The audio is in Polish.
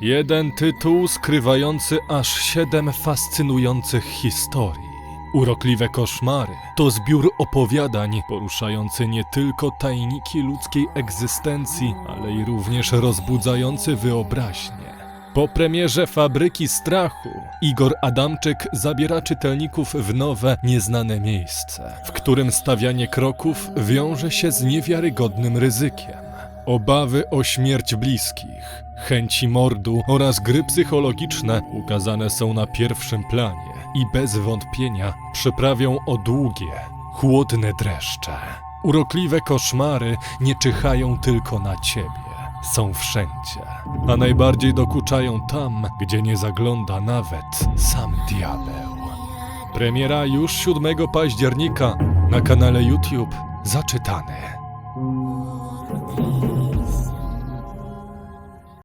Jeden tytuł skrywający aż siedem fascynujących historii. Urokliwe koszmary to zbiór opowiadań poruszający nie tylko tajniki ludzkiej egzystencji, ale i również rozbudzający wyobraźnię. Po premierze Fabryki Strachu Igor Adamczyk zabiera czytelników w nowe, nieznane miejsce, w którym stawianie kroków wiąże się z niewiarygodnym ryzykiem. Obawy o śmierć bliskich, chęci mordu oraz gry psychologiczne ukazane są na pierwszym planie i bez wątpienia przyprawią o długie, chłodne dreszcze. Urokliwe koszmary nie czyhają tylko na ciebie, są wszędzie, a najbardziej dokuczają tam, gdzie nie zagląda nawet sam diabeł. Premiera już 7 października na kanale YouTube Zaczytane. One, two, three.